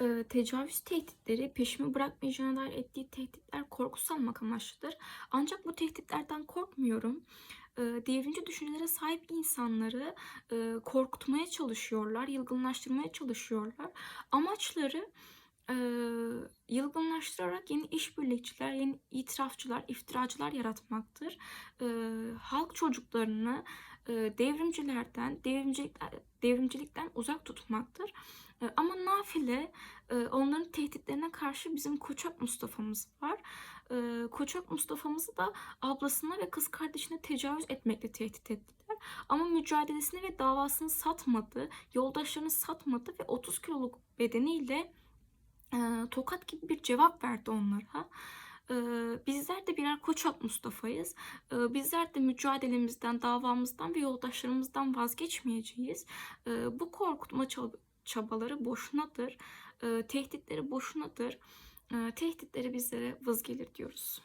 e, tecavüz tehditleri peşimi bırakmayacağına dair ettiği tehditler korku salmak amaçlıdır. Ancak bu tehditlerden korkmuyorum. E, devrimci düşüncelere sahip insanları e, korkutmaya çalışıyorlar, yılgınlaştırmaya çalışıyorlar. Amaçları e, yılgınlaştırarak yeni işbirlikçiler, yeni itirafçılar, iftiracılar yaratmaktır. E, halk çocuklarını e, devrimcilerden, devrimcilikten, devrimcilikten uzak tutmaktır. E, ama nafile e, onların tehditlerine karşı bizim Koçak Mustafa'mız var. E, Koçak Mustafa'mızı da ablasına ve kız kardeşine tecavüz etmekle tehdit ettiler. Ama mücadelesini ve davasını satmadı, yoldaşlarını satmadı ve 30 kiloluk bedeniyle e, tokat gibi bir cevap verdi onlara. E, bizler de birer Koçak Mustafa'yız. Bizler de mücadelemizden, davamızdan ve yoldaşlarımızdan vazgeçmeyeceğiz. Bu korkutma çabaları boşunadır. E, tehditleri boşunadır. E, tehditleri bizlere vız gelir diyoruz.